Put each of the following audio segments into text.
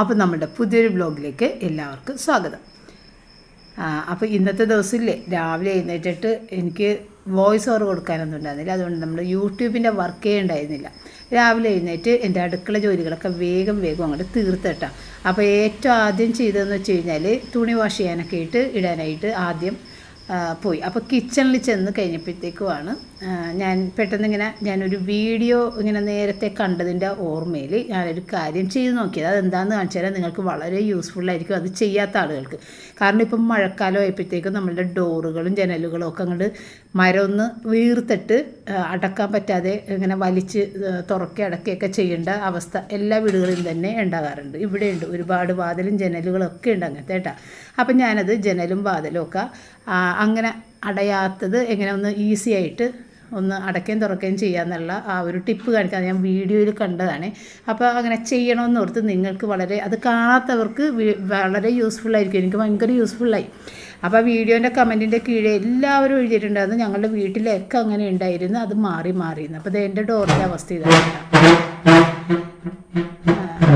അപ്പോൾ നമ്മുടെ പുതിയൊരു ബ്ലോഗിലേക്ക് എല്ലാവർക്കും സ്വാഗതം. അപ്പോൾ ഇന്നത്തെ ദിവസമില്ലേ? രാവിലെ എഴുന്നേറ്റിട്ട് എനിക്ക് വോയിസ് ഓവർ കൊടുക്കാനൊന്നും ഉണ്ടായിരുന്നില്ല. അതുകൊണ്ട് നമ്മൾ യൂട്യൂബിന്റെ വർക്കേ ഉണ്ടായിരുന്നില്ല. രാവിലെ എഴുന്നേറ്റ് എന്റെ അടുക്കള ജോലികളൊക്കെ വേഗം വേഗം അങ്ങോട്ട് തീർത്തിട്ടാം അപ്പോൾ ഏറ്റവും ആദ്യം ചെയ്തതെന്ന് വെച്ച് കഴിഞ്ഞാൽ തുണി വാഷ് ചെയ്യാനൊക്കെ ആയിട്ട് ഇടാനായിട്ട് ആദ്യം പോയി. അപ്പോൾ കിച്ചണിൽ ചെന്ന് കഴിഞ്ഞപ്പോഴത്തേക്കുമാണ് ഞാൻ പെട്ടെന്ന് ഇങ്ങനെ ഞാനൊരു വീഡിയോ ഇങ്ങനെ നേരത്തെ കണ്ടതിന്റെ ഓർമ്മയിൽ ഞാനൊരു കാര്യം ചെയ്ത് നോക്കിയത്. അതെന്താണെന്ന് കാണിച്ചു തരാം നിങ്ങൾക്ക് വളരെ യൂസ്ഫുള്ളായിരിക്കും അത് ചെയ്യാത്ത ആളുകൾക്ക്. കാരണം ഇപ്പം മഴക്കാലം ആയപ്പോഴത്തേക്കും നമ്മളുടെ ഡോറുകളും ജനലുകളും ഒക്കെ അങ്ങോട്ട് മരം ഒന്ന് വീർത്തിട്ട് അടക്കാൻ പറ്റാതെ ഇങ്ങനെ വലിച്ച് തുറക്കി അടക്കുകയൊക്കെ ചെയ്യേണ്ട അവസ്ഥ എല്ലാ വീടുകളിലും തന്നെ ഉണ്ടാകാറുണ്ട്. ഇവിടെയുണ്ട്. ഒരുപാട് വാതിലും ജനലുകളും ഒക്കെ ഉണ്ട് അങ്ങനത്തെ കേട്ടോ. അപ്പം ഞാനത് ജനലും വാതിലും ഒക്കെ അങ്ങനെ അടയാത്തത് എങ്ങനെ ഒന്ന് ഈസി ആയിട്ട് ഒന്ന് അടയ്ക്കുകയും തുറക്കുകയും ചെയ്യാന്നുള്ള ആ ഒരു ടിപ്പ് കാണിക്കാൻ ഞാൻ വീഡിയോയിൽ കണ്ടതാണ്. അപ്പോൾ അങ്ങനെ ചെയ്യണമെന്ന് ഓർത്ത് നിങ്ങൾക്ക് വളരെ അത് കാണാത്തവർക്ക് വളരെ യൂസ്ഫുൾ ആയിരിക്കും. എനിക്ക് ഭയങ്കര യൂസ്ഫുള്ളായി അപ്പോൾ വീഡിയോന്റെ കമന്റിന്റെ കീഴെ എല്ലാവരും എഴുതിയിട്ടുണ്ടായിരുന്നു. ഞങ്ങളുടെ വീട്ടിലൊക്കെ അങ്ങനെ ഉണ്ടായിരുന്നു. അത് മാറി മാറിയിരുന്നു. അപ്പോൾ ഇത് എന്റെ ഡോറിന്റെ അവസ്ഥ ഇതാണ്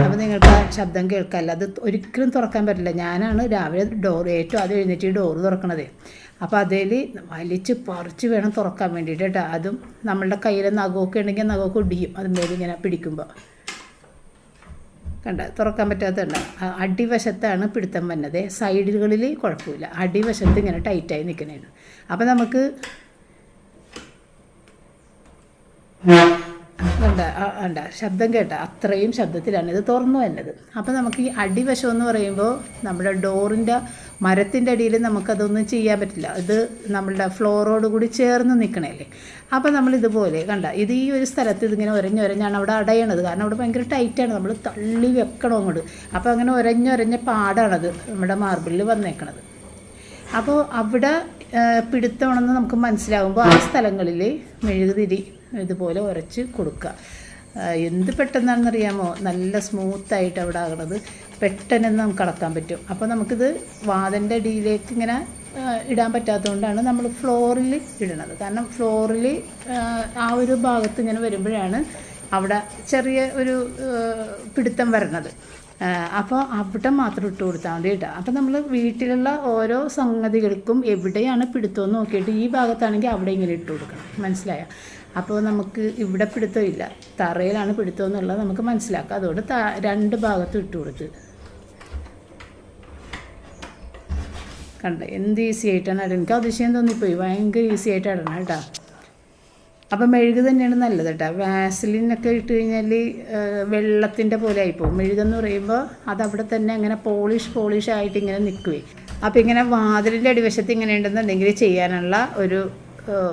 അപ്പോൾ നിങ്ങൾക്ക് ആ ശബ്ദം കേൾക്കാമല്ലോ അത് ഒരിക്കലും തുറക്കാൻ പറ്റില്ല. ഞാനാണ് രാവിലെ ഡോർ ഏറ്റവും അത് എഴുന്നേറ്റ് ഡോറ് തുറക്കണത്. അപ്പോൾ അതിൽ വലിച്ച് പറിച്ച് വേണം തുറക്കാൻ വേണ്ടിയിട്ട് കേട്ടോ അതും നമ്മളുടെ കയ്യിൽ നഖമൊക്കെ ഉണ്ടെങ്കിൽ നഖമൊക്കെ ഒടിയും. അതുമേലെ ഇങ്ങനെ പിടിക്കുമ്പോൾ കണ്ട? തുറക്കാൻ പറ്റാത്തതുണ്ട് അടിവശത്താണ് പിടുത്തം വന്നത്. സൈഡുകളിൽ കുഴപ്പമില്ല. അടിവശത്ത് ഇങ്ങനെ ടൈറ്റായി നിൽക്കണേണ് അപ്പോൾ നമുക്ക് കണ്ട? കണ്ട? ശബ്ദം കേട്ട? അത്രയും ശബ്ദത്തിലാണ് ഇത് തുറന്നു വന്നത്. അപ്പോൾ നമുക്ക് ഈ അടിവശം എന്ന് പറയുമ്പോൾ നമ്മുടെ ഡോറിന്റെ മരത്തിന്റെ അടിയിൽ നമുക്കതൊന്നും ചെയ്യാൻ പറ്റില്ല. ഇത് നമ്മളുടെ ഫ്ലോറോട് കൂടി ചേർന്ന് നിൽക്കണല്ലേ? അപ്പോൾ നമ്മൾ ഇതുപോലെ കണ്ട ഇത് ഈ ഒരു സ്ഥലത്ത് ഇതിങ്ങനെ ഒരഞ്ഞൊരഞ്ഞാണ് അവിടെ അടയണത്. കാരണം അവിടെ ഭയങ്കര ടൈറ്റാണ്. നമ്മൾ തള്ളി വെക്കണം അങ്ങോട്ട്. അപ്പോൾ അങ്ങനെ ഒരഞ്ഞൊരഞ്ഞ പാടാണത് നമ്മുടെ മാർബിളിൽ വന്നേക്കണത്. അപ്പോൾ അവിടെ പിടുത്തമാണെന്ന് നമുക്ക് മനസ്സിലാകുമ്പോൾ ആ സ്ഥലങ്ങളിൽ മെഴുകുതിരി ഇതുപോലെ ഉരച്ച് കൊടുക്കുക. എന്ത് പെട്ടെന്നാണെന്നറിയാമോ? നല്ല സ്മൂത്തായിട്ട് അവിടെ ആകണത് പെട്ടെന്ന് നമുക്ക് അളക്കാൻ പറ്റും. അപ്പോൾ നമുക്കിത് വാതിന്റെ അടിയിലേക്ക് ഇങ്ങനെ ഇടാൻ പറ്റാത്തതുകൊണ്ടാണ് നമ്മൾ ഫ്ലോറിൽ ഇടണത്. കാരണം ഫ്ലോറിൽ ആ ഒരു ഭാഗത്ത് ഇങ്ങനെ വരുമ്പോഴാണ് അവിടെ ചെറിയ ഒരു പിടുത്തം വരണത്. അപ്പോൾ അവിടെ മാത്രം ഇട്ട് കൊടുത്താൽ മതി കേട്ടോ. അപ്പോൾ നമ്മൾ വീട്ടിലുള്ള ഓരോ സംഗതികൾക്കും എവിടെയാണ് പിടുത്തമെന്ന് നോക്കിയിട്ട് ഈ ഭാഗത്താണെങ്കിൽ അവിടെ ഇങ്ങനെ ഇട്ട് കൊടുക്കണം. മനസ്സിലായോ? അപ്പോൾ നമുക്ക് ഇവിടെ പിടുത്തമില്ല തറയിലാണ് പിടുത്തം എന്നുള്ളത് നമുക്ക് മനസ്സിലാക്കാം. അതുകൊണ്ട് ത രണ്ട് ഭാഗത്തും ഇട്ട് കൊടുത്ത് കണ്ട? എന്ത് ഈസി ആയിട്ടാണ് ഇടുന്നത് എനിക്ക് അതിശയം തോന്നിപ്പോയി. ഭയങ്കര ഈസി ആയിട്ട് ഇടണം കേട്ടോ. അപ്പം മെഴുക് തന്നെയാണ് നല്ലത് കേട്ടോ. വാസലിനൊക്കെ ഇട്ട് കഴിഞ്ഞാൽ വെള്ളത്തിന്റെ പോലെ ആയിപ്പോവും. മെഴുകെന്ന് പറയുമ്പോൾ അതവിടെ തന്നെ അങ്ങനെ പോളിഷ് പോളിഷ് ആയിട്ട് ഇങ്ങനെ നിൽക്കുവേ അപ്പോൾ ഇങ്ങനെ വാതിലിന്റെ അടിവശത്ത് ഇങ്ങനെ ഉണ്ടെന്നുണ്ടെങ്കിൽ ചെയ്യാനുള്ള ഒരു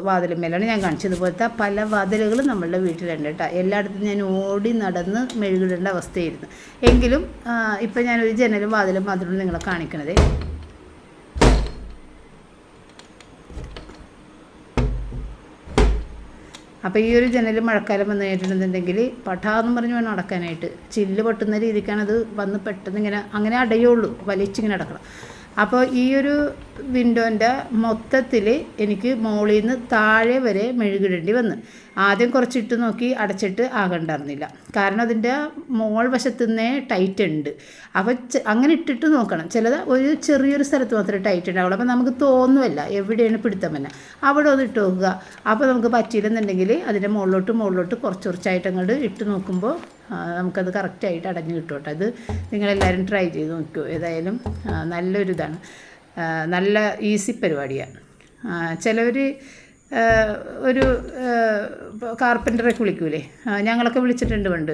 വാതിലുമേലാണ് ഞാൻ കാണിച്ചത്. പോലത്തെ പല വാതിലുകളും നമ്മളുടെ വീട്ടിലുണ്ട് കേട്ടോ. എല്ലായിടത്തും ഞാൻ ഓടി നടന്ന് മെഴുകിടേണ്ട അവസ്ഥയായിരുന്നു. എങ്കിലും ഇപ്പം ഞാനൊരു ജനലും വാതിലും മാത്രമാണ് നിങ്ങളെ കാണിക്കണത്. അപ്പോൾ ഈ ഒരു ജനൽ മഴക്കാലം വന്നു കഴിഞ്ഞിട്ടുണ്ടെന്നുണ്ടെങ്കിൽ പട്ടാന്ന് പറഞ്ഞ് വേണം അടക്കാനായിട്ട് ചില്ല് പൊട്ടുന്ന രീതിക്കാണ് അത് വന്ന് പെട്ടെന്ന് ഇങ്ങനെ അങ്ങനെ അടയുള്ളൂ. വലിച്ചിങ്ങനെ അടക്കണം അപ്പോൾ ഈ ഒരു വിൻഡോന്റെ മൊത്തത്തിൽ എനിക്ക് മുകളിൽ നിന്ന് താഴെ വരെ മെഴുകിടേണ്ടി വന്നു. ആദ്യം കുറച്ചിട്ട് നോക്കി അടച്ചിട്ട് ആകണ്ടായിരുന്നില്ല. കാരണം അതിന്റെ മോൾ വശത്തു നിന്നേ ടൈറ്റ് ഉണ്ട് അപ്പോൾ അങ്ങനെ ഇട്ടിട്ട് നോക്കണം. ചിലത് ഒരു ചെറിയൊരു സ്ഥലത്ത് മാത്രമേ ടൈറ്റ് ഉണ്ടാവുള്ളൂ. അപ്പോൾ നമുക്ക് തോന്നുമല്ല എവിടെയാണ് പിടുത്തം തന്നെ അവിടെ ഒന്ന് ഇട്ട് നോക്കുക. അപ്പോൾ നമുക്ക് പറ്റിയില്ലെന്നുണ്ടെങ്കിൽ അതിന്റെ മുകളിലോട്ട് മുകളിലോട്ട് കുറച്ച് കുറച്ചായിട്ട് അങ്ങോട്ട് ഇട്ട് നോക്കുമ്പോൾ നമുക്കത് കറക്റ്റായിട്ട് അടഞ്ഞു കിട്ടും കേട്ടോ അത് നിങ്ങളെല്ലാവരും ട്രൈ ചെയ്ത് നോക്കൂ. ഏതായാലും നല്ലൊരിതാണ്. നല്ലൊരു നല്ല ഈസി പരിപാടിയാണ് ചിലവർ ഒരു കാർപ്പന്ററെ വിളിക്കൂലേ ഞങ്ങളൊക്കെ വിളിച്ചിട്ടുണ്ട് പണ്ട്.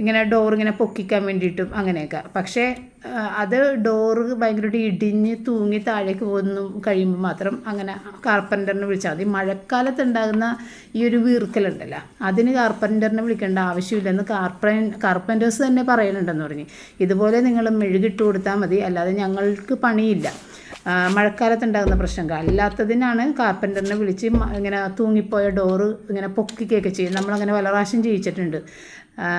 ഇങ്ങനെ ഡോർ ഇങ്ങനെ പൊക്കിക്കാൻ വേണ്ടിയിട്ടും അങ്ങനെയൊക്കെ. പക്ഷേ അത് ഡോറ് ഭയങ്കരമായിട്ട് ഇടിഞ്ഞ് തൂങ്ങി താഴേക്ക് പോകുന്നു കഴിയുമ്പോൾ മാത്രം അങ്ങനെ കാർപ്പന്ററിനെ വിളിച്ചാൽ മതി. മഴക്കാലത്ത് ഉണ്ടാകുന്ന ഈ ഒരു വീർക്കലുണ്ടല്ലോ അതിന് കാർപ്പന്ററിനെ വിളിക്കേണ്ട ആവശ്യമില്ലെന്ന് കാർപ്പൻ കാർപ്പന്റേഴ്സ് തന്നെ പറയുന്നുണ്ടെന്ന് പറഞ്ഞ്. ഇതുപോലെ നിങ്ങൾ മെഴുകിട്ട് കൊടുത്താൽ മതി അല്ലാതെ ഞങ്ങൾക്ക് പണിയില്ല. മഴക്കാലത്തുണ്ടാകുന്ന പ്രശ്നം അല്ലാത്തതിനാണ് കാർപ്പന്ററിനെ വിളിച്ച് ഇങ്ങനെ തൂങ്ങിപ്പോയ ഡോറ് ഇങ്ങനെ പൊക്കിക്കുകയൊക്കെ ചെയ്യും. നമ്മളങ്ങനെ പല പ്രാവശ്യം ചെയ്യിച്ചിട്ടുണ്ട്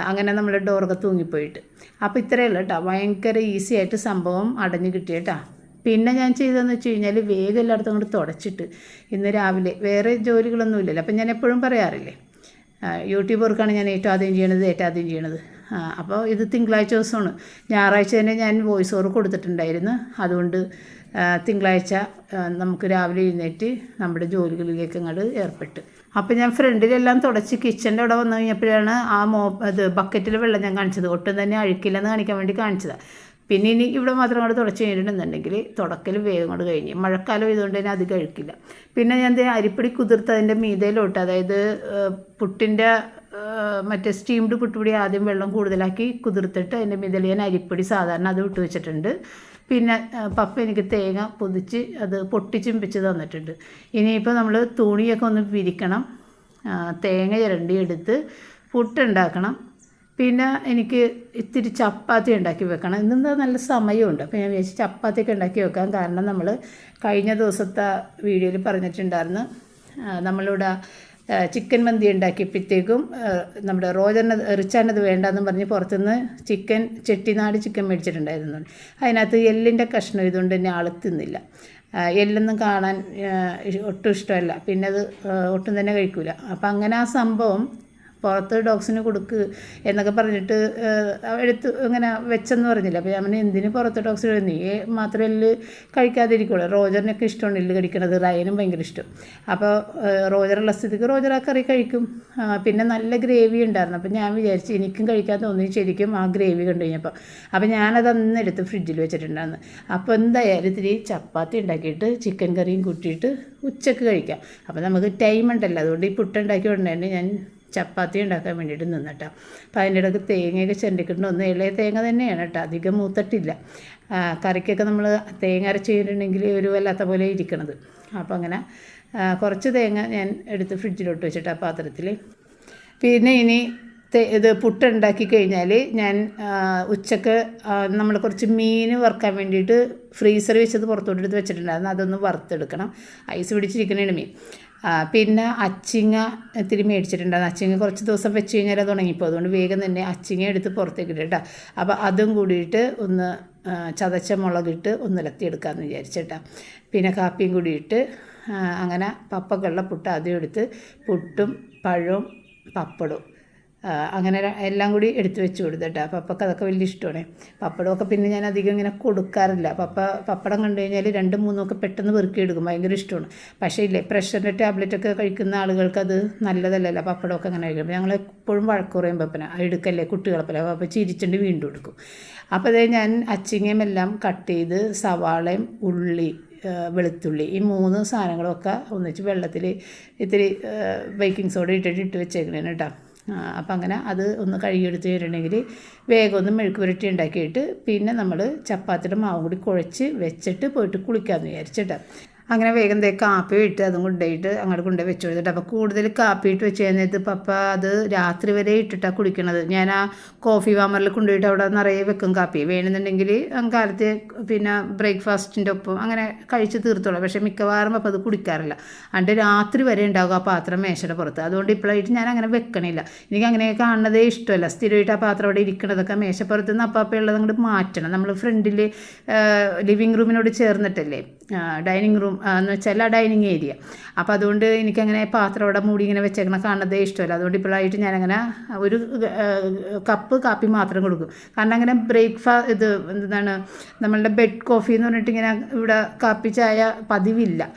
അങ്ങനെ നമ്മുടെ ഡോറൊക്കെ തൂങ്ങിപ്പോയിട്ട്. അപ്പോൾ ഉള്ളൂ കേട്ടോ ഭയങ്കര ഈസി ആയിട്ട് സംഭവം അടഞ്ഞു കിട്ടിയേട്ടാ പിന്നെ ഞാൻ ചെയ്തതെന്ന് വെച്ച് കഴിഞ്ഞാൽ വേഗം എല്ലായിടത്തും അങ്ങോട്ട് തുടച്ചിട്ട് ഇന്ന് രാവിലെ. വേറെ ജോലികളൊന്നും ഇല്ലല്ലോ. അപ്പം ഞാൻ എപ്പോഴും പറയാറില്ലേ യൂട്യൂബർക്കാണ് ഞാൻ ഏറ്റവും ആദ്യം ചെയ്യണത് ഏറ്റവും ആദ്യം ചെയ്യണത്. അപ്പോൾ ഇത് തിങ്കളാഴ്ച ദിവസമാണ്. ഞായറാഴ്ച തന്നെ ഞാൻ വോയിസ് ഓവർ കൊടുത്തിട്ടുണ്ടായിരുന്നു. അതുകൊണ്ട് തിങ്കളാഴ്ച നമുക്ക് രാവിലെ എഴുന്നേറ്റ് നമ്മുടെ ജോലികളിലേക്ക് അങ്ങോട്ട് ഏർപ്പെട്ട്. അപ്പോൾ ഞാൻ ഫ്രണ്ടിലെല്ലാം തുടച്ച് കിച്ചന്റെ അവിടെ വന്നു കഴിഞ്ഞപ്പോഴാണ് ആ മോ അത് ബക്കറ്റിൽ വെള്ളം ഞാൻ കാണിച്ചത്. ഒട്ടും തന്നെ അഴുക്കില്ലെന്ന് കാണിക്കാൻ വേണ്ടി കാണിച്ചതാണ് പിന്നെ ഇനി ഇവിടെ മാത്രം അങ്ങോട്ട് തുടച്ച് കഴിഞ്ഞിട്ടുണ്ടെന്നുണ്ടെങ്കിൽ തുടക്കൽ വേഗം കൊണ്ട് കഴിഞ്ഞ്. മഴക്കാലം ഇതുകൊണ്ട് തന്നെ അധികം അഴുക്കില്ല. പിന്നെ ഞാൻ അരിപ്പൊടി കുതിർത്തതിന്റെ മീതയിലോട്ട് അതായത് പുട്ടിന്റെ മറ്റേ സ്റ്റീംഡ് പുട്ടുപൊടി ആദ്യം വെള്ളം കൂടുതലാക്കി കുതിർത്തിട്ട് അതിന്റെ മീതയിൽ ഞാൻ അരിപ്പൊടി സാധാരണ അത് വിട്ട് വെച്ചിട്ടുണ്ട്. പിന്നെ പപ്പ എനിക്ക് തേങ്ങ പൊതിച്ച് അത് പൊട്ടിച്ചും വെച്ച് തന്നിട്ടുണ്ട്. ഇനിയിപ്പോൾ നമ്മൾ തുണിയൊക്കെ ഒന്ന് വിരിക്കണം. തേങ്ങ ചിരണ്ടി എടുത്ത് പുട്ടുണ്ടാക്കണം. പിന്നെ എനിക്ക് ഇത്തിരി ചപ്പാത്തി ഉണ്ടാക്കി വെക്കണം. ഇന്നെന്താ നല്ല സമയമുണ്ട്. അപ്പോൾ ഞാൻ വിചാരിച്ചു ചപ്പാത്തിയൊക്കെ ഉണ്ടാക്കി വെക്കാം. കാരണം നമ്മൾ കഴിഞ്ഞ ദിവസത്തെ വീഡിയോയിൽ പറഞ്ഞിട്ടുണ്ടായിരുന്നു നമ്മളിവിടെ ചിക്കൻ മന്തി ഉണ്ടാക്കിയപ്പോഴത്തേക്കും നമ്മുടെ റോജറിന് റിച്ചാനത് വേണ്ടെന്ന് പറഞ്ഞ് പുറത്തുനിന്ന് ചിക്കൻ ചെട്ടിനാട് ചിക്കൻ മേടിച്ചിട്ടുണ്ടായിരുന്നു. അതിനകത്ത് എല്ലിന്റെ കഷ്ണം ഇതുകൊണ്ട് തന്നെ ആൾ എല്ലൊന്നും കാണാൻ ഒട്ടും ഇഷ്ടമല്ല. പിന്നെ അത് ഒട്ടും തന്നെ കഴിക്കില്ല അപ്പം അങ്ങനെ ആ സംഭവം പുറത്ത് കൊടുക്ക് എന്നൊക്കെ പറഞ്ഞിട്ട് എടുത്ത് ഇങ്ങനെ വെച്ചെന്ന് പറഞ്ഞില്ല? അപ്പോൾ ഞാൻ എന്തിനു പുറത്ത് ഡോഗ്സിന് നീ മാത്രമേ എല്ല് കഴിക്കാതിരിക്കുള്ളൂ. റോജറിനൊക്കെ ഇഷ്ടമാണ് എല്ല് കഴിക്കണത് റയനും ഭയങ്കര ഇഷ്ടം. അപ്പോൾ റോജറുള്ള സ്ഥിതിക്ക് റോജർ ആ കറി കഴിക്കും. പിന്നെ നല്ല ഗ്രേവി ഉണ്ടായിരുന്നു. അപ്പോൾ ഞാൻ വിചാരിച്ചു എനിക്കും കഴിക്കാൻ തോന്നി. ശരിക്കും ആ ഗ്രേവി കണ്ടു കഴിഞ്ഞപ്പോൾ അപ്പോൾ ഞാനത് അന്ന് എടുത്ത് ഫ്രിഡ്ജിൽ വെച്ചിട്ടുണ്ടായിരുന്നു. അപ്പോൾ എന്തായാലും ഇത്തിരി ചപ്പാത്തി ഉണ്ടാക്കിയിട്ട് ചിക്കൻ കറിയും കൂട്ടിയിട്ട് ഉച്ചയ്ക്ക് കഴിക്കാം. അപ്പോൾ നമുക്ക് ടൈം ഉണ്ടല്ലോ. അതുകൊണ്ട് ഈ പുട്ടുണ്ടാക്കി ഉടനെ തന്നെ ഞാൻ ചപ്പാത്തി ഉണ്ടാക്കാൻ വേണ്ടിയിട്ട് നിന്നിട്ടാണ് അപ്പോൾ അതിന്റെ ഇടയ്ക്ക് തേങ്ങയൊക്കെ ചെണ്ടിക്കിട്ടുണ്ട് ഒന്ന് ഇളയ തേങ്ങ തന്നെയാണ് കേട്ടോ. അധികം മൂത്തിട്ടില്ല. കറിക്കൊക്കെ നമ്മൾ തേങ്ങ അരച്ച് കഴിഞ്ഞിട്ടുണ്ടെങ്കിൽ ഒരു വല്ലാത്ത പോലെ ഇരിക്കണത്. അപ്പോൾ അങ്ങനെ കുറച്ച് തേങ്ങ ഞാൻ എടുത്ത് ഫ്രിഡ്ജിലോട്ട് വെച്ചിട്ട് ആ പാത്രത്തിൽ പിന്നെ ഇനി ഇത് പുട്ടുണ്ടാക്കി കഴിഞ്ഞാൽ ഞാൻ ഉച്ചയ്ക്ക് നമ്മൾ കുറച്ച് മീൻ വറുക്കാൻ വേണ്ടിയിട്ട് ഫ്രീസർ വെച്ചത് പുറത്തോട്ട് എടുത്ത് വെച്ചിട്ടുണ്ടായിരുന്നു. അതൊന്ന് വറുത്തെടുക്കണം. ഐസ് പിടിച്ചിരിക്കണേണ് മീൻ. പിന്നെ അച്ചിങ്ങ ഇത്തിരി മേടിച്ചിട്ടുണ്ടായിരുന്നു അച്ചിങ്ങ കുറച്ച് ദിവസം വെച്ച് കഴിഞ്ഞാൽ അത് ഉണങ്ങിപ്പോൾ അതുകൊണ്ട് വേഗം തന്നെ അച്ചിങ്ങ എടുത്ത് പുറത്തേക്ക് ഇട്ട് അപ്പോൾ അതും കൂടിയിട്ട് ഒന്ന് ചതച്ച മുളകിട്ട് ഒന്ന് ഇളത്തിയെടുക്കാമെന്ന് വിചാരിച്ചിട്ടാ പിന്നെ കാപ്പിയും കൂടിയിട്ട് ഇട്ട് അങ്ങനെ പപ്പക്കുള്ള പുട്ട് ആദ്യം എടുത്ത് പുട്ടും പഴവും പപ്പടവും അങ്ങനെ എല്ലാം കൂടി എടുത്തു വെച്ച് കൊടുത്തിട്ട്. പപ്പക്ക് അതൊക്കെ വലിയ ഇഷ്ടമാണ്. പപ്പടമൊക്കെ പിന്നെ ഞാൻ അധികം ഇങ്ങനെ കൊടുക്കാറില്ല. പപ്പ പപ്പടം കണ്ടു കഴിഞ്ഞാൽ രണ്ടും മൂന്നൊക്കെ പെട്ടെന്ന് വെറുക്കി എടുക്കും ഭയങ്കര ഇഷ്ടമാണ്. പക്ഷേ ഇല്ലേ പ്രഷറിന്റെ ടാബ്ലറ്റൊക്കെ കഴിക്കുന്ന ആളുകൾക്ക് അത് നല്ലതല്ലല്ലോ. പപ്പടമൊക്കെ അങ്ങനെ കഴിക്കും ഞങ്ങൾ എപ്പോഴും വഴക്ക് പറയും പപ്പന എടുക്കല്ലേ കുട്ടികളെ അപ്പോൾ ചിരിച്ചിട്ട് വീണ്ടും എടുക്കും. അപ്പോൾ അതേ ഞാൻ അച്ചിങ്ങയും എല്ലാം കട്ട് ചെയ്ത് സവാളയും ഉള്ളി വെളുത്തുള്ളി ഈ മൂന്ന് സാധനങ്ങളൊക്കെ ഒന്നിച്ച് വെള്ളത്തിൽ ഇത്തിരി ബേക്കിംഗ് സോഡ ഇട്ടിട്ട് ഇട്ട് വെച്ചേക്കണേന് കേട്ടോ അപ്പം അങ്ങനെ അത് ഒന്ന് കഴുകിയെടുത്ത് വരണമെങ്കിൽ വേഗം ഒന്ന് മെഴുക്ക് പുരട്ടി ഉണ്ടാക്കിയിട്ട് പിന്നെ നമ്മൾ ചപ്പാത്തിയുടെ മാവും കൂടി കുഴച്ച് വെച്ചിട്ട് പോയിട്ട് കുളിക്കാമെന്ന് വിചാരിച്ചിട്ട് അങ്ങനെ വേഗം തേ കാപ്പി ഇട്ട് അതും കൊണ്ടുപോയിട്ട് അങ്ങോട്ട് കൊണ്ടുപോയി വെച്ച് കൊടുത്തിട്ട്. അപ്പോൾ കൂടുതൽ കാപ്പി ഇട്ട് വെച്ച് കഴിഞ്ഞിട്ട് പപ്പ അത് രാത്രി വരെ ഇട്ടിട്ടാണ് കുടിക്കണത്. ഞാൻ ആ കോഫി വാമറിൽ കൊണ്ടുപോയിട്ട് അവിടെ നിറയെ വെക്കും കാപ്പി. വേണമെന്നുണ്ടെങ്കിൽ കാലത്ത് പിന്നെ ബ്രേക്ക്ഫാസ്റ്റിന്റെ ഒപ്പം അങ്ങനെ കഴിച്ച് തീർത്തോളാം. പക്ഷേ മിക്കവാറും അപ്പോൾ അത് കുടിക്കാറില്ല. അണ്ട് രാത്രി വരെ ഉണ്ടാകും ആ പാത്രം മേശയുടെ പുറത്ത്. അതുകൊണ്ട് ഇപ്പോഴായിട്ട് ഞാൻ അങ്ങനെ വെക്കണില്ല. എനിക്ക് അങ്ങനെ കാണുന്നതേ ഇഷ്ടമല്ല. സ്ഥിരമായിട്ട് ആ പാത്രം അവിടെ ഇരിക്കണതൊക്കെ മേശപ്പുറത്ത് നിന്ന് അപ്പാപ്പ ഉള്ളത് അങ്ങോട്ട് മാറ്റണം. നമ്മൾ ഫ്രണ്ടിൽ ലിവിങ് റൂമിനോട് ചേർന്നിട്ടല്ലേ? ഡൈനിങ് റൂം എന്ന് വെച്ചാൽ ആ ഡൈനിങ് ഏരിയ. അപ്പോൾ അതുകൊണ്ട് എനിക്കങ്ങനെ പാത്രം അവിടെ മൂടി ഇങ്ങനെ വെച്ചേക്കണ കാണുന്നതേ ഇഷ്ടമല്ല. അതുകൊണ്ട് ഇപ്പോഴായിട്ട് ഞാനങ്ങനെ ഒരു കപ്പ് കാപ്പി മാത്രം കൊടുക്കും. കാരണം അങ്ങനെ ബ്രേക്ക്ഫാ ഇത് എന്താണ് നമ്മളുടെ ബെഡ് കോഫി എന്ന് പറഞ്ഞിട്ട് ഇങ്ങനെ ഇവിടെ കാപ്പി ചായ പതിവില്ല.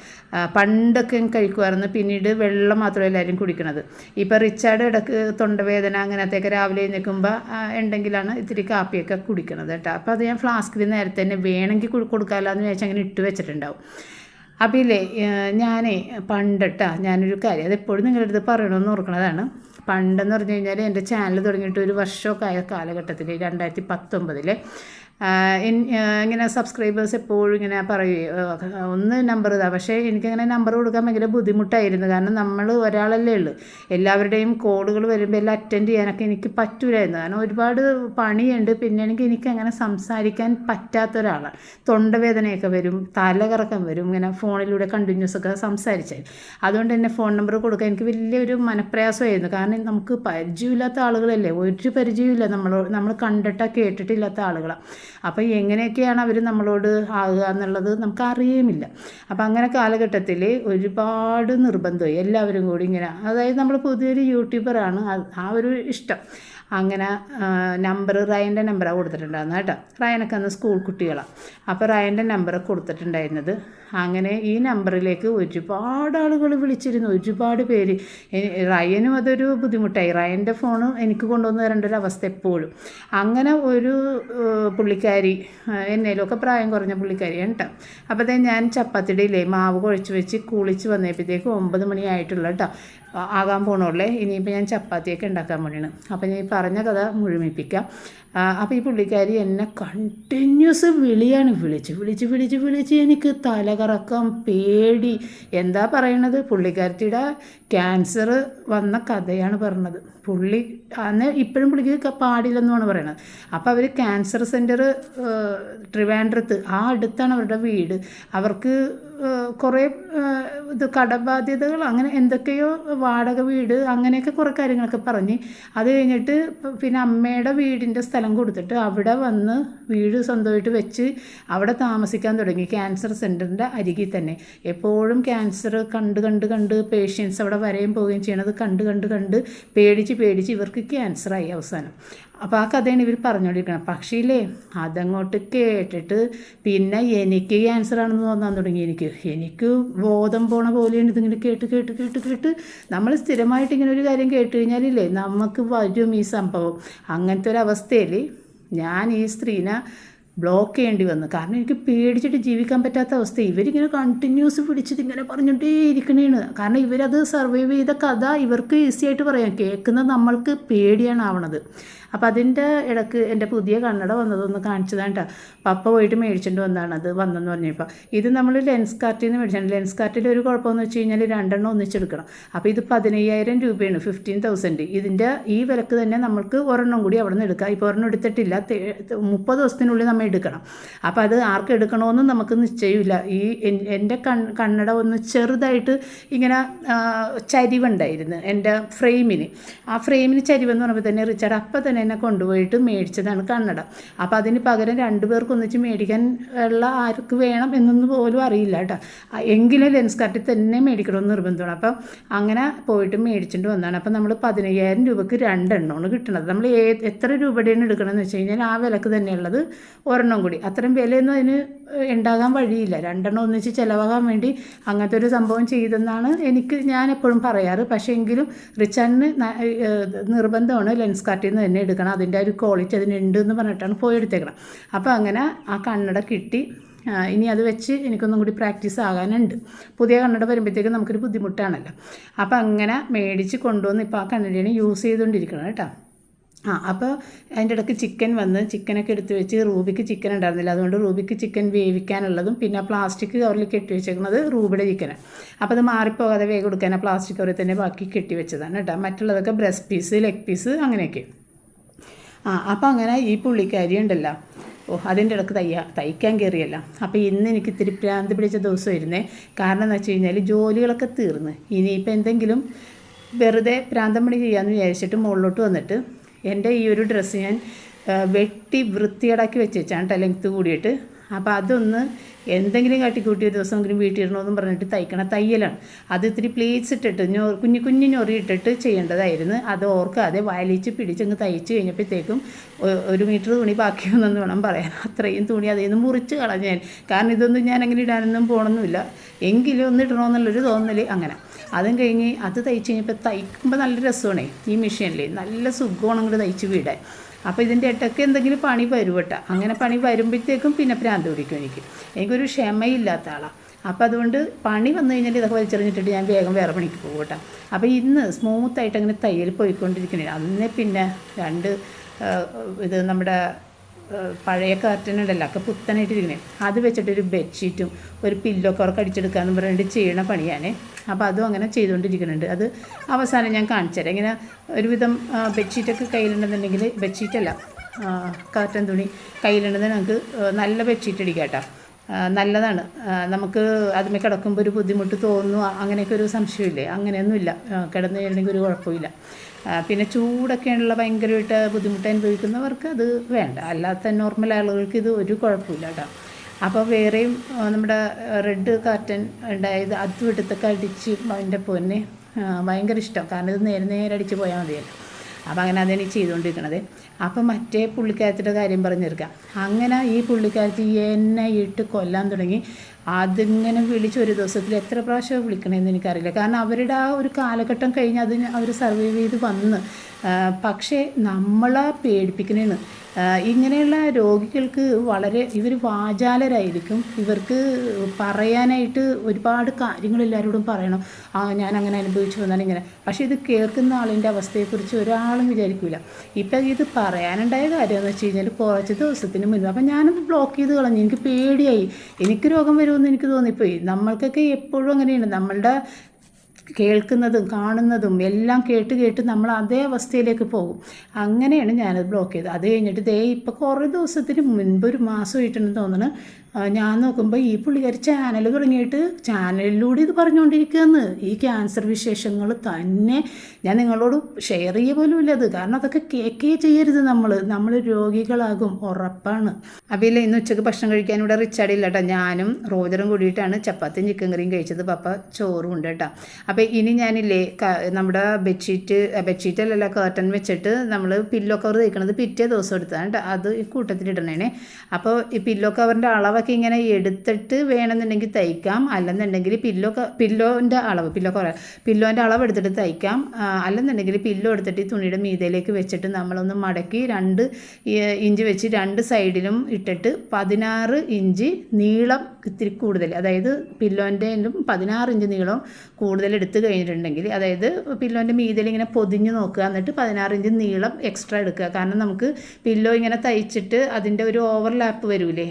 പണ്ടൊക്കെ കഴിക്കുമായിരുന്നു. പിന്നീട് വെള്ളം മാത്രമേ എല്ലാവരും കുടിക്കണത്. ഇപ്പോൾ റിച്ചാർഡ് ഇടയ്ക്ക് തൊണ്ടവേദന അങ്ങനത്തെയൊക്കെ രാവിലെ നിൽക്കുമ്പോൾ ഉണ്ടെങ്കിലാണ് ഇത്തിരി കാപ്പിയൊക്കെ കുടിക്കണത് കേട്ടോ. അപ്പോൾ അത് ഞാൻ ഫ്ലാസ്കിൽ നേരത്തെ തന്നെ വേണമെങ്കിൽ കൊടു- കൊടുക്കാമല്ലോ എന്ന് വിചാരിച്ച് അങ്ങനെ ഇട്ട് വെച്ചിട്ടുണ്ടാവും അപ്പോൾ ഇല്ലേ ഞാനേ പണ്ടട്ടാ ഞാനൊരു കാര്യം അതെപ്പോഴും നിങ്ങളുടെ അടുത്ത് പറയണമെന്ന് ഓർക്കണതാണ്. പണ്ടെന്ന് പറഞ്ഞു കഴിഞ്ഞാൽ എന്റെ ചാനൽ തുടങ്ങിയിട്ട് ഒരു വർഷമൊക്കെ ആയ കാലഘട്ടത്തിൽ രണ്ടായിരത്തി പത്തൊമ്പതിൽ ഇങ്ങനെ സബ്സ്ക്രൈബേഴ്സ് എപ്പോഴും ഇങ്ങനെ പറയും ഒന്ന് നമ്പർ ഇതാ. പക്ഷേ എനിക്കങ്ങനെ നമ്പർ കൊടുക്കാൻ ഭയങ്കര ബുദ്ധിമുട്ടായിരുന്നു. കാരണം നമ്മൾ ഒരാളല്ലേ ഉള്ളൂ. എല്ലാവരുടെയും കോളുകൾ വരുമ്പോൾ എല്ലാം അറ്റൻഡ് ചെയ്യാനൊക്കെ എനിക്ക് പറ്റൂലായിരുന്നു. കാരണം ഒരുപാട് പണിയുണ്ട്. പിന്നെ എനിക്ക് എനിക്ക് അങ്ങനെ സംസാരിക്കാൻ പറ്റാത്ത ഒരാളാണ് തൊണ്ടവേദനയൊക്കെ വരും തലകറക്കം വരും ഇങ്ങനെ ഫോണിലൂടെ കണ്ടിന്യൂസ് ഒക്കെ സംസാരിച്ചാൽ. അതുകൊണ്ട് തന്നെ ഫോൺ നമ്പർ കൊടുക്കാൻ എനിക്ക് വലിയൊരു മനപ്രയാസമായിരുന്നു. കാരണം നമുക്ക് പരിചയമില്ലാത്ത ആളുകളല്ലേ? ഒരു പരിചയമില്ല നമ്മൾ നമ്മൾ കണ്ടിട്ടാ കേട്ടിട്ടില്ലാത്ത ആളുകളാണ് അപ്പോൾ എങ്ങനെയൊക്കെയാണ് അവർ നമ്മളോട് ആകുക എന്നുള്ളത് നമുക്ക് അറിയുമില്ല. അപ്പോൾ അങ്ങനെ കാലഘട്ടത്തിൽ ഒരുപാട് നിർബന്ധമായി എല്ലാവരും കൂടി ഇങ്ങനെ അതായത് നമ്മൾ പുതിയൊരു യൂട്യൂബറാണ് ആ ഒരു ഇഷ്ടം. അങ്ങനെ നമ്പർ റയന്റെ നമ്പറാണ് കൊടുത്തിട്ടുണ്ടായിരുന്നത് കേട്ടോ. റയനൊക്കെ അന്ന് സ്കൂൾ കുട്ടികളാണ് അപ്പോൾ റയന്റെ നമ്പർ കൊടുത്തിട്ടുണ്ടായിരുന്നത്. അങ്ങനെ ഈ നമ്പറിലേക്ക് ഒരുപാട് ആളുകൾ വിളിച്ചിരുന്നു. ഒരുപാട് പേര്. റയനും അതൊരു ബുദ്ധിമുട്ടായി. റയന്റെ ഫോൺ എനിക്ക് കൊണ്ടുവന്ന് തരേണ്ട ഒരു അവസ്ഥ എപ്പോഴും. അങ്ങനെ ഒരു പുള്ളിക്കാരി എന്നേലൊക്കെ പ്രായം കുറഞ്ഞ പുള്ളിക്കാരി കേട്ടോ. അപ്പോഴത്തേ ഞാൻ ചപ്പാത്തിയുടെ ഇല്ലേ മാവ് കുഴച്ച് വെച്ച് കുളിച്ച് വന്നപ്പോഴത്തേക്ക് ഒമ്പത് മണിയായിട്ടുള്ള കേട്ടോ. ആകാൻ പോണുള്ളേ ഇനിയിപ്പോൾ ഞാൻ ചപ്പാത്തിയൊക്കെ ഉണ്ടാക്കാൻ വേണ്ടിയാണ് അപ്പോൾ ഞാൻ ഈ പറഞ്ഞ കഥ മുഴുമിപ്പിക്കാം. അപ്പോൾ ഈ പുള്ളിക്കാരി എന്നെ കണ്ടിന്യൂസ് വിളിയാണ് വിളിച്ച് വിളിച്ച് വിളിച്ച് വിളിച്ച് എനിക്ക് തലകറക്കം പേടി. എന്താ പറയണത്? പുള്ളിക്കാരത്തിയുടെ ക്യാൻസർ വന്ന കഥയാണ് പറഞ്ഞത്. പുള്ളി അന്ന് ഇപ്പോഴും പുള്ളിക്ക് പാടില്ലെന്നുമാണ് പറയണത്. അപ്പോൾ അവർ ക്യാൻസർ സെന്റർ ട്രിവാൻഡ്രത്ത് ആ അടുത്താണ് അവരുടെ വീട്. അവർക്ക് കുറേ ഇത് കടബാധ്യതകൾ അങ്ങനെ എന്തൊക്കെയോ വാടക വീട് അങ്ങനെയൊക്കെ കുറേ കാര്യങ്ങളൊക്കെ പറഞ്ഞ് അത് കഴിഞ്ഞിട്ട് പിന്നെ അമ്മയുടെ വീടിന്റെ സ്ഥലം കൊടുത്തിട്ട് അവിടെ വന്ന് വീട് സ്വന്തമായിട്ട് വെച്ച് അവിടെ താമസിക്കാൻ തുടങ്ങി. ക്യാൻസർ സെന്ററിന്റെ അരികിൽ തന്നെ. എപ്പോഴും ക്യാൻസർ കണ്ട് കണ്ട് കണ്ട് പേഷ്യൻസ് അവിടെ വരെയും പോവുകയും ചെയ്യണത് കണ്ട് കണ്ട് കണ്ട് പേടിച്ച് പേടിച്ച് ഇവർക്ക് ക്യാൻസറായി അവസാനം. അപ്പോൾ ആ കഥയാണ് ഇവർ പറഞ്ഞുകൊണ്ടിരിക്കുന്നത് പക്ഷേ അതങ്ങോട്ട് കേട്ടിട്ട് പിന്നെ എനിക്ക് ക്യാൻസർ ആണെന്ന് തോന്നാൻ തുടങ്ങി. എനിക്ക് എനിക്ക് ബോധം പോണ പോലെയാണ് ഇതിങ്ങനെ കേട്ട് കേട്ട് കേട്ട് കേട്ട് നമ്മൾ സ്ഥിരമായിട്ട് ഇങ്ങനെ ഒരു കാര്യം കേട്ട് കഴിഞ്ഞാലില്ലേ നമുക്ക് വരും ഈ സംഭവം. അങ്ങനത്തെ ഒരു ഞാൻ ഈ സ്ത്രീനെ ബ്ലോക്ക് ചെയ്യേണ്ടി വന്നു. കാരണം എനിക്ക് പേടിച്ചിട്ട് ജീവിക്കാൻ പറ്റാത്ത അവസ്ഥ. ഇവരിങ്ങനെ കണ്ടിന്യൂസ് പിടിച്ചിട്ട് ഇങ്ങനെ പറഞ്ഞിട്ടേ ഇരിക്കണേണ് കാരണം ഇവരത് സർവൈവ് ചെയ്ത കഥ ഇവർക്ക് ഈസി ആയിട്ട് പറയാം. കേൾക്കുന്ന നമ്മൾക്ക് പേടിയാണ് ആവണത്. അപ്പോൾ അതിന്റെ ഇടയ്ക്ക് എന്റെ പുതിയ കണ്ണട വന്നതൊന്ന് കാണിച്ചതാണ് കേട്ടോ പപ്പ പോയിട്ട് മേടിച്ചിട്ട് വന്നതാണ്. അത് വന്നെന്ന് പറഞ്ഞപ്പോൾ ഇത് നമ്മൾ ലെൻസ് കാർട്ടിൽ നിന്ന് മേടിച്ചാണ്. ലെൻസ് കാർട്ടിൽ ഒരു കുഴപ്പമെന്ന് വെച്ച് കഴിഞ്ഞാൽ രണ്ടെണ്ണം ഒന്നിച്ചെടുക്കണം. അപ്പോൾ ഇത് പതിനയ്യായിരം രൂപയാണ്. ഫിഫ്റ്റീൻ തൗസൻഡ് ഇതിന്റെ ഈ വിലക്ക് തന്നെ നമുക്ക് ഒരെണ്ണം കൂടി അവിടെ നിന്ന് എടുക്കാം. ഇപ്പോൾ ഒരെണ്ണം എടുത്തിട്ടില്ല. മുപ്പത് ദിവസത്തിനുള്ളിൽ നമ്മൾ എടുക്കണം. അപ്പോൾ അത് ആർക്ക് എടുക്കണമെന്ന് നമുക്ക് നിശ്ചയമില്ല. ഈ എൻ- എന്റെ കൺ കണ്ണട ഒന്ന് ചെറുതായിട്ട് ഇങ്ങനെ ചരിവുണ്ടായിരുന്നു എന്റെ ഫ്രെയിമിന്. ആ ഫ്രെയിമിന് ചരിവെന്ന് പറയുമ്പോൾ തന്നെ റിച്ചാർഡ് അപ്പം തന്നെ എന്നെ കൊണ്ടുപോയിട്ട് മേടിച്ചതാണ് കണ്ണട. അപ്പോൾ അതിന് പകരം രണ്ടു പേർക്ക് ഒന്നിച്ച് മേടിക്കാൻ ഉള്ള ആർക്ക് വേണം എന്നൊന്നും പോലും അറിയില്ല കേട്ടോ. എങ്കിലും ലെൻസ് കാർട്ടിൽ തന്നെ മേടിക്കണമെന്ന് നിർബന്ധമാണ്. അപ്പം അങ്ങനെ പോയിട്ട് മേടിച്ചിട്ട് വന്നതാണ്. അപ്പം നമ്മൾ പതിനയ്യായിരം രൂപയ്ക്ക് രണ്ടെണ്ണമാണ് കിട്ടുന്നത് നമ്മൾ ഏ എത്ര രൂപയുടെയാണ് എടുക്കണമെന്ന് വെച്ച് കഴിഞ്ഞാൽ ആ വിലക്ക് തന്നെയുള്ളത് ഒരെണ്ണം കൂടി. അത്രയും വിലയൊന്നും അതിന് ഉണ്ടാകാൻ വഴിയില്ല. രണ്ടെണ്ണം ഒന്നിച്ച് ചിലവാകാൻ വേണ്ടി അങ്ങനത്തെ ഒരു സംഭവം ചെയ്തെന്നാണ് എനിക്ക് ഞാൻ എപ്പോഴും പറയാറ്. പക്ഷേ എങ്കിലും റിച്ചാണിന് നിർബന്ധമാണ് ലെൻസ് കാർട്ടിൽ നിന്ന് തന്നെ എടുക്കണം. അതിന്റെ ഒരു ക്വാളിറ്റി അതിനുണ്ട് എന്ന് പറഞ്ഞിട്ടാണ് പോയി എടുത്തേക്കണം അപ്പോൾ അങ്ങനെ ആ കണ്ണട കിട്ടി. ഇനി അത് വെച്ച് എനിക്കൊന്നും കൂടി പ്രാക്ടീസ് ആകാനുണ്ട്. പുതിയ കണ്ണട വരുമ്പോഴത്തേക്കും നമുക്കൊരു ബുദ്ധിമുട്ടാണല്ലോ. അപ്പോൾ അങ്ങനെ മേടിച്ച് കൊണ്ടുവന്ന് ഇപ്പോൾ ആ കണ്ണടയാണ് യൂസ് ചെയ്തുകൊണ്ടിരിക്കണം കേട്ടോ. ആ അപ്പോൾ അതിന്റെ ഇടയ്ക്ക് ചിക്കൻ വന്ന് ചിക്കനൊക്കെ എടുത്ത് വെച്ച് റൂബിക്ക് ചിക്കൻ ഉണ്ടായിരുന്നില്ല. അതുകൊണ്ട് റൂബിക്ക് ചിക്കൻ വേവിക്കാനുള്ളതും പിന്നെ പ്ലാസ്റ്റിക് കവറിൽ കെട്ടി വെച്ചേക്കുന്നത് റൂബിയുടെ ചിക്കനാണ് അപ്പോൾ അത് മാറിപ്പോകാതെ വേഗം കൊടുക്കാൻ ആ പ്ലാസ്റ്റിക് കവറിൽ തന്നെ ബാക്കി കെട്ടി വെച്ചതാണ് കേട്ടോ. മറ്റുള്ളതൊക്കെ ബ്രസ്റ്റ് പീസ് ലെഗ് പീസ് അങ്ങനെയൊക്കെ. ആ അപ്പോൾ അങ്ങനെ ഈ പുള്ളിക്കാരി ഉണ്ടല്ലോ. ഓ അതിന്റെ ഇടയ്ക്ക് തയ്യ തയ്ക്കാൻ കയറിയല്ല അപ്പോൾ ഇന്ന് എനിക്ക് ഇത്തിരി പ്രാന്ത് പിടിച്ച ദിവസം ദിവസമായിരുന്നേ കാരണം എന്ന് വെച്ച് കഴിഞ്ഞാൽ ജോലികളൊക്കെ തീർന്ന്. ഇനിയിപ്പോൾ എന്തെങ്കിലും വെറുതെ പ്രാന്തം പണി ചെയ്യാമെന്ന് വിചാരിച്ചിട്ട് മുകളിലോട്ട് വന്നിട്ട് എന്റെ ഈ ഒരു ഡ്രസ്സ് ഞാൻ വെട്ടി വൃത്തികേടാക്കി വെച്ച് കേട്ടോ ലെങ്ത്ത് കൂടിയിട്ട്. അപ്പോൾ അതൊന്ന് എന്തെങ്കിലും കാട്ടിക്കൂട്ടി ഒരു ദിവസമെങ്കിലും വീട്ടിൽ ഇടണമെന്നും പറഞ്ഞിട്ട് തയ്ക്കണ തയ്യലാണ്. അത് ഇത്തിരി പ്ലേറ്റ്സ് ഇട്ടിട്ട് ഞൊ കുഞ്ഞു കുഞ്ഞു ഞൊറി ഇട്ടിട്ട് ചെയ്യേണ്ടതായിരുന്നു. അത് ഓർക്കാതെ വലിച്ച് പിടിച്ചങ്ങ് തയ്ച്ച് കഴിഞ്ഞപ്പോഴത്തേക്കും ഒരു മീറ്റർ തുണി ബാക്കി വന്നെന്ന് വേണം പറയാൻ. അത്രയും തുണി അതിൽ നിന്ന് മുറിച്ച് കളഞ്ഞു ഞാൻ. കാരണം ഇതൊന്നും ഞാൻ അങ്ങനെ ഇടാനൊന്നും പോകണമെന്നില്ല എങ്കിലും ഒന്ന് ഇടണമെന്നുള്ളൊരു തോന്നൽ അങ്ങനെ. അതും കഴിഞ്ഞ് അത് തയ്ച്ച് കഴിഞ്ഞപ്പോൾ തയ്ക്കുമ്പോൾ നല്ല രസമാണ് ഈ മെഷീനിൽ നല്ല സുഖമാണ് അങ്ങോട്ട് തയ്ച്ച് വീടാൻ. അപ്പോൾ ഇതിന്റെ ഇടയ്ക്ക് എന്തെങ്കിലും പണി വരുവട്ട. അങ്ങനെ പണി വരുമ്പോഴത്തേക്കും പിന്നെ ഭ്രാന്ത് പിടിക്കും എനിക്ക്. എനിക്കൊരു ക്ഷമയില്ലാത്ത ആളാണ് അപ്പോൾ അതുകൊണ്ട് പണി വന്നു കഴിഞ്ഞാൽ ഇതൊക്കെ വലിച്ചെറിഞ്ഞിട്ടിട്ട് ഞാൻ വേഗം വേറെ പണിക്ക് പോകും കേട്ടോ അപ്പോൾ ഇന്ന് സ്മൂത്തായിട്ട് അങ്ങനെ തയ്യൽ പോയിക്കൊണ്ടിരിക്കണേ. അന്നേ പിന്നെ രണ്ട് ഇത് നമ്മുടെ പഴയ കർട്ടനുണ്ടല്ലോ ഒക്കെ പുത്തനായിട്ടിരിക്കുന്നത് അത് വെച്ചിട്ടൊരു ബെഡ്ഷീറ്റും ഒരു പില്ലോ ഒക്കെ അടിച്ചെടുക്കാമെന്ന് പറഞ്ഞിട്ട് ചെയ്യണ പണിയാണ്. അപ്പോൾ അതും അങ്ങനെ ചെയ്തുകൊണ്ടിരിക്കുന്നുണ്ട് അത് അവസാനം ഞാൻ കാണിച്ചു തരാം. ഇങ്ങനെ ഒരുവിധം ബെഡ്ഷീറ്റൊക്കെ കയ്യിലുണ്ടെന്നുണ്ടെങ്കിൽ ബെഡ്ഷീറ്റല്ല കാർട്ടൻ തുണി കയ്യിലുണ്ടെന്ന് നമുക്ക് നല്ല ബെഡ്ഷീറ്റ് അടിക്കാം കേട്ടോ നല്ലതാണ്. നമുക്ക് അതിമേ കിടക്കുമ്പോൾ ഒരു ബുദ്ധിമുട്ട് തോന്നുന്നു അങ്ങനെയൊക്കെ ഒരു സംശയമില്ലേ? അങ്ങനെയൊന്നുമില്ല. കിടന്നു കഴിഞ്ഞിട്ടുണ്ടെങ്കിൽ ഒരു കുഴപ്പമില്ല. പിന്നെ ചൂടൊക്കെയുള്ള ഭയങ്കരമായിട്ട് ബുദ്ധിമുട്ട് അനുഭവിക്കുന്നവർക്ക് അത് വേണ്ട. അല്ലാത്ത നോർമൽ ആളുകൾക്ക് ഇത് ഒരു കുഴപ്പമില്ല കേട്ടോ. അപ്പോൾ വേറെയും നമ്മുടെ റെഡ് കാറ്റൻ ഉണ്ടായത് അതും എടുത്തൊക്കെ അടിച്ച് അതിന്റെ പൊന്നെ ഭയങ്കര ഇഷ്ടം. കാരണം ഇത് നേരെ നേരെ അടിച്ച് പോയാൽ മതിയല്ലോ. അപ്പോൾ അങ്ങനെ അതാണ് ഈ ചെയ്തുകൊണ്ടിരിക്കണത് അപ്പോൾ മറ്റേ പുള്ളിക്കാരത്തിന്റെ കാര്യം പറഞ്ഞിരിക്കാം. അങ്ങനെ ഈ പുള്ളിക്കാരത്തി എന്നെ ഇട്ട് കൊല്ലാൻ തുടങ്ങി. അതിങ്ങനെ വിളിച്ച് ഒരു ദിവസത്തിൽ എത്ര പ്രാവശ്യം വിളിക്കണമെന്ന് എനിക്കറിയില്ല. കാരണം അവരുടെ ആ ഒരു കാലഘട്ടം കഴിഞ്ഞ് അതിന് അവർ സർവൈവ് ചെയ്ത് വന്ന്. പക്ഷേ നമ്മളെ പേടിപ്പിക്കണേന്ന്. ഇങ്ങനെയുള്ള രോഗികൾക്ക് വളരെ ഇവർ വാചാലരായിരിക്കും. ഇവർക്ക് പറയാനായിട്ട് ഒരുപാട് കാര്യങ്ങൾ എല്ലാവരോടും പറയണം. ആ ഞാൻ അങ്ങനെ അനുഭവിച്ചു വന്നാൽ ഇങ്ങനെ. പക്ഷേ ഇത് കേൾക്കുന്ന ആളിന്റെ അവസ്ഥയെക്കുറിച്ച് ഒരാളും വിചാരിക്കില്ല ഇപ്പം ഇത് പറയാനുണ്ടായ കാര്യം എന്ന് വെച്ച് കഴിഞ്ഞാൽ കുറച്ച് ദിവസത്തിന് മുൻപ് അപ്പം ഞാനത് ബ്ലോക്ക് ചെയ്ത് കളഞ്ഞു. എനിക്ക് പേടിയായി. എനിക്ക് രോഗം വരുമെന്ന് എനിക്ക് തോന്നിപ്പോയി നമ്മൾക്കൊക്കെ എപ്പോഴും അങ്ങനെയാണ്. നമ്മളുടെ കേൾക്കുന്നതും കാണുന്നതും എല്ലാം കേട്ട് കേട്ട് നമ്മൾ അതേ അവസ്ഥയിലേക്ക് പോകും. അങ്ങനെയാണ് ഞാനത് ബ്ലോക്ക് ചെയ്തത്. അത് കഴിഞ്ഞിട്ട് ദേ ഇപ്പോൾ കുറേ ദിവസത്തിന് മുൻപ് ഒരു മാസമായിട്ടുണ്ടെന്ന് തോന്നുന്നു. ഞാൻ നോക്കുമ്പോൾ ഈ പുള്ളിക്കാരി ചാനൽ തുടങ്ങിയിട്ട് ചാനലിലൂടെ ഇത് പറഞ്ഞുകൊണ്ടിരിക്കുകയെന്ന് ഈ ക്യാൻസർ വിശേഷങ്ങൾ തന്നെ ഞാൻ നിങ്ങളോട് ഷെയർ ചെയ്യുക പോലും ഇല്ലത് കാരണം അതൊക്കെ കേൾക്കേ ചെയ്യരുത് നമ്മൾ നമ്മൾ രോഗികളാകും ഉറപ്പാണ്. ഇല്ല ഇന്ന് ഉച്ചയ്ക്ക് ഭക്ഷണം കഴിക്കാൻ ഇവിടെ റിച്ചാർഡ് ഇല്ല കേട്ടോ ഞാനും റോജറും കൂടിയിട്ടാണ് ചപ്പാത്തിയും ചിക്കൻ കറിയും കഴിച്ചത്. പപ്പ ചോറും ഉണ്ട് കേട്ടോ. അപ്പോൾ ഇനി ഞാനില്ലേ നമ്മുടെ ബെഡ്ഷീറ്റ് ബെഡ്ഷീറ്റ് അല്ലല്ല കേർട്ടൻ വെച്ചിട്ട് നമ്മൾ പില്ലോ കവർ തയ്ക്കണത് പിറ്റേ ദിവസം എടുത്താണ് കേട്ടോ. അത് ഈ കൂട്ടത്തിൽ ഇടണേനെ അപ്പോൾ ഈ പില്ലോ കവറിന്റെ അളവൊക്കെ ഇങ്ങനെ എടുത്തിട്ട് വേണമെന്നുണ്ടെങ്കിൽ തയ്ക്കാം. അല്ലെന്നുണ്ടെങ്കിൽ പില്ലോ പില്ലോന്റെ അളവ് പില്ലോ കുറേ പില്ലോന്റെ അളവ് എടുത്തിട്ട് തയ്ക്കാം. അല്ലെന്നുണ്ടെങ്കിൽ പില്ലോ എടുത്തിട്ട് ഈ തുണിയുടെ മീതയിലേക്ക് വെച്ചിട്ട് നമ്മളൊന്ന് മടക്കി രണ്ട് ഇഞ്ച് വെച്ച് രണ്ട് സൈഡിലും ഇട്ടിട്ട് പതിനാറ് ഇഞ്ച് നീളം ഇത്തിരി കൂടുതൽ. അതായത് പില്ലോന്റെ പതിനാറ് ഇഞ്ച് നീളം കൂടുതൽ എടുത്ത് കഴിഞ്ഞിട്ടുണ്ടെങ്കിൽ അതായത് പില്ലോന്റെ മീതിൽ ഇങ്ങനെ പൊതിഞ്ഞ് നോക്കുക എന്നിട്ട് പതിനാറ് ഇഞ്ച് നീളം എക്സ്ട്രാ എടുക്കുക. കാരണം നമുക്ക് പില്ലോ ഇങ്ങനെ തയ്ച്ചിട്ട് അതിന്റെ ഒരു ഓവർലാപ്പ് വരൂലേ?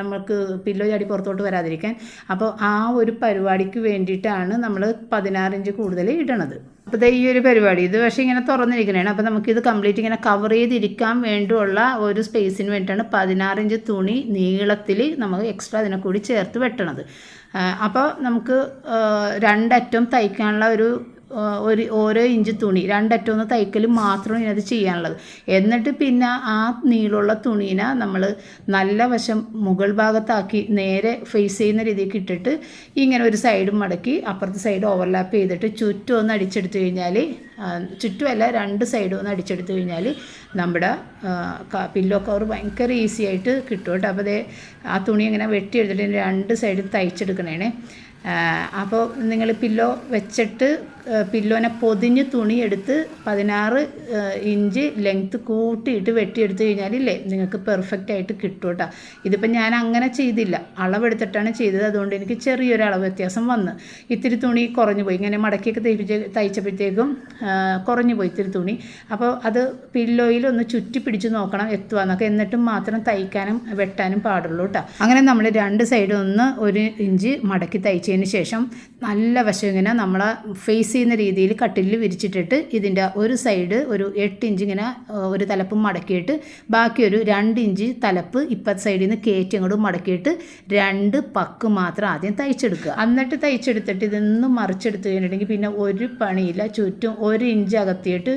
നമുക്ക് പില്ലോ ചാടി പുറത്തോട്ട് വരാതിരിക്കാൻ. അപ്പോൾ ആ ഒരു പരിപാടിക്ക് വേണ്ടിയിട്ടാണ് നമ്മൾ പതിനാറ് ഇഞ്ച് കൂടുതൽ ഇടണത്. അപ്പോൾ ദേ ഈ ഒരു പരിപാടി. ഇത് പക്ഷേ ഇങ്ങനെ തുറന്നിരിക്കണതാണ് അപ്പോൾ നമുക്കിത് കംപ്ലീറ്റ് ഇങ്ങനെ കവർ ചെയ്തിരിക്കാൻ വേണ്ടിയുള്ള ഒരു സ്പേസിന് വേണ്ടിയിട്ടാണ് പതിനാറ് ഇഞ്ച് തുണി നീളത്തിൽ നമുക്ക് എക്സ്ട്രാ അതിനെ കൂടി ചേർത്ത് വെട്ടണത്. അപ്പോൾ നമുക്ക് രണ്ടറ്റം തയ്ക്കാനുള്ള ഒരു ഒരു ഓരോ ഇഞ്ച് തുണി രണ്ടറ്റം ഒന്ന് തയ്ക്കൽ മാത്രമേ ഇതിനകത്ത് ചെയ്യാനുള്ളത്. എന്നിട്ട് പിന്നെ ആ നീളമുള്ള തുണീനെ നമ്മൾ നല്ല വശം മുകൾ ഭാഗത്താക്കി നേരെ ഫേസ് ചെയ്യുന്ന രീതിക്ക് ഇട്ടിട്ട് ഇങ്ങനെ ഒരു സൈഡ് മടക്കി അപ്പുറത്തെ സൈഡ് ഓവർലാപ്പ് ചെയ്തിട്ട് ചുറ്റും ഒന്ന് അടിച്ചെടുത്തു കഴിഞ്ഞാൽ ചുറ്റുമല്ല രണ്ട് സൈഡും ഒന്ന് അടിച്ചെടുത്ത് കഴിഞ്ഞാൽ നമ്മുടെ പില്ലോ കവർ ഭയങ്കര ഈസി ആയിട്ട് കിട്ടും കേട്ടോ. അപ്പോൾ അതേ ആ തുണി ഇങ്ങനെ വെട്ടിയെടുത്തിട്ട് രണ്ട് സൈഡും തയ്ച്ചെടുക്കണേ അപ്പോൾ നിങ്ങൾ പില്ലോ വെച്ചിട്ട് പില്ലോനെ പൊതിഞ്ഞ് തുണി എടുത്ത് പതിനാറ് ഇഞ്ച് ലെങ്ത്ത് കൂട്ടിയിട്ട് വെട്ടിയെടുത്ത് കഴിഞ്ഞാലില്ലേ നിങ്ങൾക്ക് പെർഫെക്റ്റ് ആയിട്ട് കിട്ടും കേട്ടോ. ഇതിപ്പോൾ ഞാൻ അങ്ങനെ ചെയ്തില്ല. അളവെടുത്തിട്ടാണ് ചെയ്തത്. അതുകൊണ്ട് എനിക്ക് ചെറിയൊരു അളവ് വ്യത്യാസം വന്ന്. ഇത്തിരി തുണി കുറഞ്ഞു പോയി. ഇങ്ങനെ മടക്കിയൊക്കെ തയ്പ്പിച്ച് തയ്ച്ചപ്പോഴത്തേക്കും കുറഞ്ഞു പോയി ഇത്തിരി തുണി. അപ്പോൾ അത് പില്ലോയിൽ ഒന്ന് ചുറ്റി പിടിച്ച് നോക്കണം എത്തുവാന്നൊക്കെ. എന്നിട്ടും മാത്രം തയ്ക്കാനും വെട്ടാനും പാടുള്ളൂ കേട്ടോ അങ്ങനെ നമ്മൾ രണ്ട് സൈഡും ഒന്ന് ഒരു ഇഞ്ച് മടക്കി തയ്ച്ചതിന് ശേഷം നല്ല വശം ഇങ്ങനെ നമ്മളെ ഫേസ് ചെയ്യുന്ന രീതിയിൽ കട്ടിലിൽ വിരിച്ചിട്ടിട്ട് ഇതിന്റെ ഒരു സൈഡ് ഒരു എട്ട് ഇഞ്ച് ഇങ്ങനെ ഒരു തലപ്പ് മടക്കിയിട്ട് ബാക്കി ഒരു രണ്ട് ഇഞ്ച് തലപ്പ് ഇപ്പത്തെ സൈഡിൽ നിന്ന് കയറ്റി അങ്ങോട്ട് മടക്കിയിട്ട് രണ്ട് പക്ക് മാത്രം ആദ്യം തയ്ച്ചെടുക്കുക. എന്നിട്ട് തയ്ച്ചെടുത്തിട്ട് ഇതൊന്നും മറിച്ചെടുത്ത് കഴിഞ്ഞിട്ടുണ്ടെങ്കിൽ പിന്നെ ഒരു പണിയില്ല. ചുറ്റും ഒരു ഇഞ്ച് അകത്തിയിട്ട്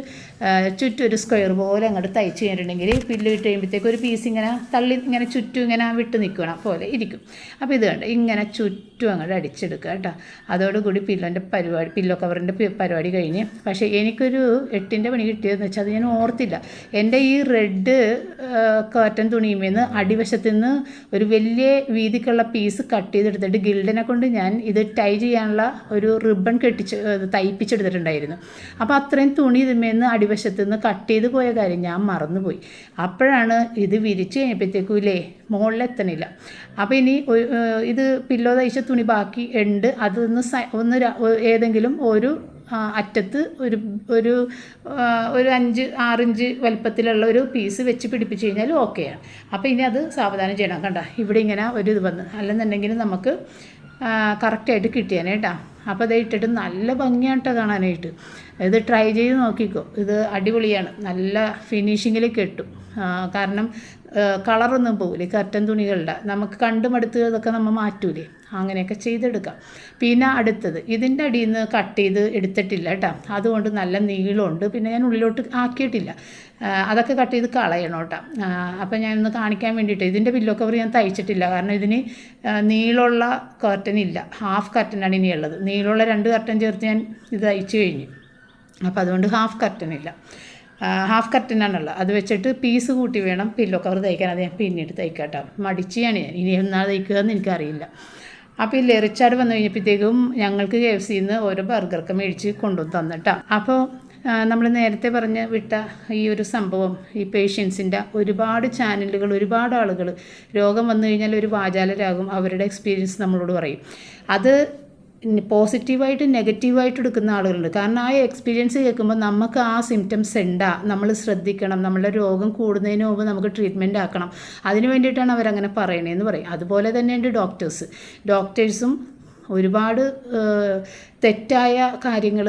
ചുറ്റും ഒരു സ്ക്വയർ പോലെ അങ്ങോട്ട് തയ്ച്ച് കഴിഞ്ഞിട്ടുണ്ടെങ്കിൽ പില്ല് ഇട്ട് കഴിയുമ്പോഴത്തേക്ക് ഒരു പീസ് ഇങ്ങനെ തള്ളി ഇങ്ങനെ ചുറ്റും ഇങ്ങനെ വിട്ട് നിൽക്കണം പോലെ ഇരിക്കും. അപ്പോൾ ഇത് കണ്ട്? ഇങ്ങനെ ചുറ്റും അങ്ങോട്ട് അടിച്ചെടുക്കുക കേട്ടോ. അതോടുകൂടി പില്ലോന്റെ പരിപാടി പില്ലോ കവറിന്റെ പരിപാടി കഴിഞ്ഞ്. പക്ഷേ എനിക്കൊരു എട്ടിന്റെ പണി കിട്ടിയതെന്ന് വെച്ചാൽ അത് ഞാൻ ഓർത്തില്ല. എന്റെ ഈ റെഡ് കാറ്റൻ തുണിയുമേന്ന് അടിവശത്ത് നിന്ന് ഒരു വലിയ വീതിക്കുള്ള പീസ് കട്ട് ചെയ്തെടുത്തിട്ട് ഗിൽഡിനെ കൊണ്ട് ഞാൻ ഇത് ടൈ ചെയ്യാനുള്ള ഒരു റിബൺ കെട്ടിച്ച് തയ്പ്പിച്ചെടുത്തിട്ടുണ്ടായിരുന്നു. അപ്പോൾ അത്രയും തുണി ഇതിന്മേന്ന് അടിവശത്ത് നിന്ന് കട്ട് ചെയ്ത് പോയ കാര്യം ഞാൻ മറന്നുപോയി. അപ്പോഴാണ് ഇത് വിരിച്ച് കഴിഞ്ഞപ്പോഴത്തേക്കും ഇല്ലേ മുകളിലെത്തണില്ല അപ്പോൾ ഇനി ഇത് പില്ലോ തയ്ച്ച തുണി ബാക്കി ഉണ്ട്. അതൊന്ന് ഒന്ന് ഏതെങ്കിലും ഒരു അറ്റത്ത് ഒരു ഒരു ഒരു അഞ്ച് ആറിഞ്ച് വലുപ്പത്തിലുള്ള ഒരു പീസ് വെച്ച് പിടിപ്പിച്ച് കഴിഞ്ഞാൽ ഓക്കെയാണ് അപ്പോൾ ഇനി അത് സാവധാനം ചെയ്യണം. കണ്ട ഇവിടെ ഇങ്ങനെ ഒരു ഇത് വന്ന്. അല്ലെന്നുണ്ടെങ്കിൽ നമുക്ക് കറക്റ്റായിട്ട് കിട്ടിയാനേ കേട്ടോ. അപ്പോൾ അത് ഇട്ടിട്ട് നല്ല ഭംഗിയാണ് കേട്ടോ കാണാനായിട്ട്. ഇത് ട്രൈ ചെയ്ത് നോക്കിക്കോ. ഇത് അടിപൊളിയാണ്. നല്ല ഫിനിഷിങ്ങിൽ കെട്ടും. കാരണം കളറൊന്നും പോകില്ല കറ്റൻ തുണികളുടെ നമുക്ക് കണ്ടുമടുത്ത് ഇതൊക്കെ നമ്മൾ മാറ്റൂലേ. അങ്ങനെയൊക്കെ ചെയ്തെടുക്കാം. പിന്നെ അടുത്തത് ഇതിന്റെ അടിയിൽ നിന്ന് കട്ട് ചെയ്ത് എടുത്തിട്ടില്ല കേട്ടോ അതുകൊണ്ട് നല്ല നീളമുണ്ട്. പിന്നെ ഞാൻ ഉള്ളിലോട്ട് ആക്കിയിട്ടില്ല. അതൊക്കെ കട്ട് ചെയ്ത് കളയണം കേട്ടോ അപ്പോൾ ഞാൻ ഒന്ന് കാണിക്കാൻ വേണ്ടിയിട്ട് ഇതിന്റെ പില്ലോ കവർ ഞാൻ തയ്ച്ചിട്ടില്ല. കാരണം ഇതിന് നീളമുള്ള കർട്ടൻ ഇല്ല. ഹാഫ് കർട്ടനാണ് ഇനിയുള്ളത് നീളമുള്ള രണ്ട് കർട്ടൻ ചേർത്ത് ഞാൻ ഇത് തയ്ച്ചു കഴിഞ്ഞു. അപ്പോൾ അതുകൊണ്ട് ഹാഫ് കർട്ടൻ ഇല്ല. ഹാഫ് കർട്ടനാണുള്ളത് അത് വെച്ചിട്ട് പീസ് കൂട്ടി വേണം പില്ലോ കവർ തയ്ക്കാൻ. അത് ഞാൻ പിന്നീട് തയ്ക്കാട്ടോ മടിച്ചാണ് ഞാൻ. ഇനി എന്നാ തയ്ക്കുക എന്ന് എനിക്കറിയില്ല. അപ്പോൾ ഈ ലെറിച്ചാട് വന്നു കഴിഞ്ഞപ്പോഴത്തേക്കും ഞങ്ങൾക്ക് കെ എഫ് സിന്ന് ഓരോ ബർഗറൊക്കെ മേടിച്ച് കൊണ്ടു തന്നിട്ടാ. അപ്പോൾ നമ്മൾ നേരത്തെ പറഞ്ഞ വിട്ട ഈ ഒരു സംഭവം ഈ പേഷ്യൻസിന്റെ ഒരുപാട് ചാനലുകൾ ഒരുപാട് ആളുകൾ രോഗം വന്നു കഴിഞ്ഞാൽ ഒരു വാചാലരാകും അവരുടെ എക്സ്പീരിയൻസ് നമ്മളോട് പറയും. അത് പോസിറ്റീവായിട്ട് നെഗറ്റീവായിട്ട് എടുക്കുന്ന ആളുകളുണ്ട്. കാരണം ആ എക്സ്പീരിയൻസ് കേൾക്കുമ്പോൾ നമുക്ക് ആ സിംറ്റംസ് ഉണ്ടാ. നമ്മൾ ശ്രദ്ധിക്കണം. നമ്മളുടെ രോഗം കൂടുന്നതിന് മുമ്പ് നമുക്ക് ട്രീറ്റ്മെന്റ് ആക്കണം. അതിന് വേണ്ടിയിട്ടാണ് അവരങ്ങനെ പറയണതെന്ന് പറയും. അതുപോലെ തന്നെയുണ്ട് ഡോക്ടേഴ്സ് ഡോക്ടേഴ്സും ഒരുപാട് തെറ്റായ കാര്യങ്ങൾ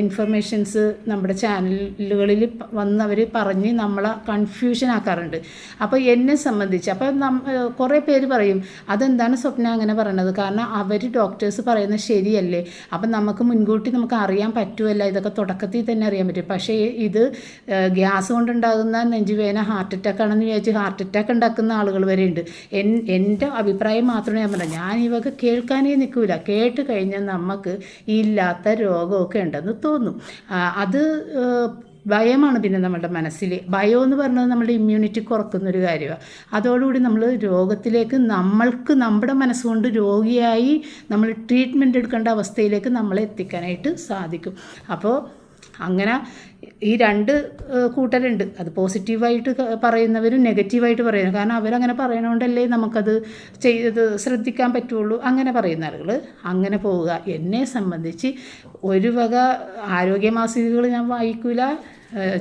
ഇൻഫർമേഷൻസ് നമ്മുടെ ചാനലുകളിൽ വന്നവർ പറഞ്ഞ് നമ്മളെ കൺഫ്യൂഷൻ ആക്കാറുണ്ട്. അപ്പോൾ എന്നെ സംബന്ധിച്ച് അപ്പോൾ നം കുറേ പേര് പറയും അതെന്താണ് സ്വപ്ന അങ്ങനെ പറയണത്? കാരണം അവർ ഡോക്ടേഴ്സ് പറയുന്നത് ശരിയല്ലേ? അപ്പം നമുക്ക് മുൻകൂട്ടി നമുക്ക് അറിയാൻ പറ്റുമല്ല ഇതൊക്കെ തുടക്കത്തിൽ തന്നെ അറിയാൻ പറ്റും. പക്ഷേ ഇത് ഗ്യാസ് കൊണ്ടുണ്ടാകുന്ന നെഞ്ചുവേന ഹാർട്ട് അറ്റാക്ക് ആണെന്ന് വിചാരിച്ച് ഹാർട്ട് അറ്റാക്ക് ഉണ്ടാക്കുന്ന ആളുകൾ വരെ ഉണ്ട്. എൻ എന്റെ അഭിപ്രായം മാത്രമേ ഞാൻ പറഞ്ഞത് ഞാൻ ഇവക്ക് കേൾക്കാനേ നിൽക്കൂല. കേട്ട് കഴിഞ്ഞാൽ നമുക്ക് ഇല്ലാത്ത രോഗമൊക്കെ ഉണ്ടെന്ന് തോന്നും. അത് ഭയമാണ് പിന്നെ നമ്മുടെ മനസ്സിൽ. ഭയം എന്ന് പറഞ്ഞാൽ നമ്മുടെ ഇമ്മ്യൂണിറ്റി കുറക്കുന്നൊരു കാര്യമാണ് അതോടുകൂടി നമ്മൾ രോഗത്തിലേക്ക് നമ്മൾക്ക് നമ്മുടെ മനസ്സുകൊണ്ട് രോഗിയായി നമ്മൾ ട്രീറ്റ്മെന്റ് എടുക്കേണ്ട അവസ്ഥയിലേക്ക് നമ്മളെ എത്തിക്കാനായിട്ട് സാധിക്കും. അപ്പോൾ അങ്ങനെ ഈ രണ്ട് കൂട്ടരുണ്ട്. അത് പോസിറ്റീവായിട്ട് പറയുന്നവരും നെഗറ്റീവായിട്ട് പറയുന്നത് കാരണം അവരങ്ങനെ പറയണോണ്ടല്ലേ നമുക്കത് ചെയ്ത് ശ്രദ്ധിക്കാൻ പറ്റുള്ളൂ. അങ്ങനെ പറയുന്ന ആളുകൾ അങ്ങനെ പോവുക. എന്നെ സംബന്ധിച്ച് ഒരു വക ആരോഗ്യ മാസികകൾ ഞാൻ വായിക്കില്ല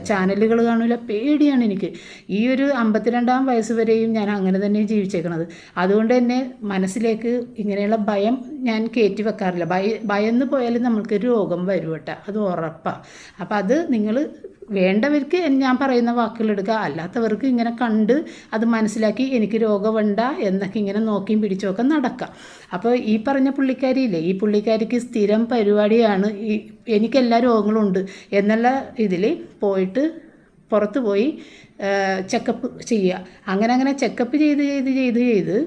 ചാനലുകൾ കാണില്ല പേടിയാണ് എനിക്ക്. ഈ ഒരു അമ്പത്തിരണ്ടാം വയസ്സ് വരെയും ഞാൻ അങ്ങനെ തന്നെ ജീവിച്ചേക്കണത്. അതുകൊണ്ട് തന്നെ മനസ്സിലേക്ക് ഇങ്ങനെയുള്ള ഭയം ഞാൻ കയറ്റി വെക്കാറില്ല. ഭയ ഭയന്ന് പോയാൽ നമ്മൾക്ക് രോഗം വരും കേട്ടോ അത് ഉറപ്പാണ് അപ്പോൾ അത് നിങ്ങൾ വേണ്ടവർക്ക് ഞാൻ പറയുന്ന വാക്കുകൾ എടുക്കുക അല്ലാത്തവർക്ക് ഇങ്ങനെ കണ്ട് അത് മനസ്സിലാക്കി എനിക്ക് രോഗമുണ്ട എന്നൊക്കെ ഇങ്ങനെ നോക്കിയും പിടിച്ചുമൊക്കെ നടക്കാം. അപ്പോൾ ഈ പറഞ്ഞ പുള്ളിക്കാരിയില്ലേ ഈ പുള്ളിക്കാരിക്ക് സ്ഥിരം പരിപാടിയാണ് ഈ എനിക്കെല്ലാ രോഗങ്ങളും ഉണ്ട് എന്നുള്ള ഇതിൽ പോയിട്ട് പുറത്ത് പോയി ചെക്കപ്പ് ചെയ്യുക. അങ്ങനെ അങ്ങനെ ചെക്കപ്പ് ചെയ്ത് ചെയ്ത് ചെയ്ത് ചെയ്ത്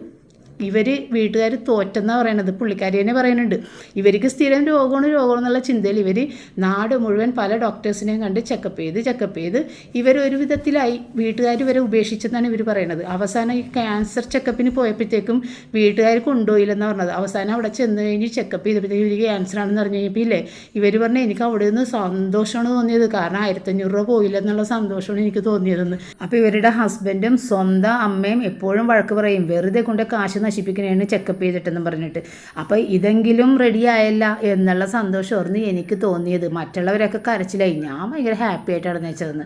ഇവർ വീട്ടുകാർ തോറ്റെന്നാണ് പറയണത്. പുള്ളിക്കാരി തന്നെ പറയുന്നുണ്ട്. ഇവർക്ക് സ്ഥിരം രോഗമാണ് രോഗമാണ് എന്നുള്ള ചിന്തയിൽ ഇവർ നാട് മുഴുവൻ പല ഡോക്ടേഴ്സിനെയും കണ്ട് ചെക്കപ്പ് ചെയ്ത് ചെക്കപ്പ് ചെയ്ത് ഇവർ ഒരു വിധത്തിലായി വീട്ടുകാർ ഇവരെ ഉപേക്ഷിച്ചെന്നാണ് ഇവർ പറയുന്നത് അവസാനം ഈ ക്യാൻസർ ചെക്കപ്പിന് പോയപ്പോഴത്തേക്കും വീട്ടുകാർ കൊണ്ടുപോയില്ലെന്ന് പറഞ്ഞത്. അവസാനം അവിടെ ചെന്ന് കഴിഞ്ഞ് ചെക്കപ്പ് ചെയ്തപ്പോഴത്തേക്കും ഇവർ ക്യാൻസർ ആണെന്ന് പറഞ്ഞു കഴിഞ്ഞപ്പോൾ ഇല്ലേ? ഇവർ പറഞ്ഞു എനിക്ക് അവിടെ നിന്ന് സന്തോഷമാണ് തോന്നിയത്. കാരണം ആയിരത്തഞ്ഞൂറ് രൂപ പോയില്ലെന്നുള്ള സന്തോഷമാണ് എനിക്ക് തോന്നിയതെന്ന്. അപ്പോൾ ഇവരുടെ ഹസ്ബൻഡും സ്വന്തം അമ്മയും എപ്പോഴും വഴക്ക് പറയും. വെറുതെ കൊണ്ട് കാശ് നശിപ്പിക്കണേന്ന് ചെക്കപ്പ് ചെയ്തിട്ടെന്ന് പറഞ്ഞിട്ട്. അപ്പോൾ ഇതെങ്കിലും റെഡി ആയല്ല എന്നുള്ള സന്തോഷമായിരുന്നു എനിക്ക് തോന്നിയത്. മറ്റുള്ളവരൊക്കെ കരച്ചിലായി. ഞാൻ ഭയങ്കര ഹാപ്പി ആയിട്ടാണ് വെച്ചതെന്ന്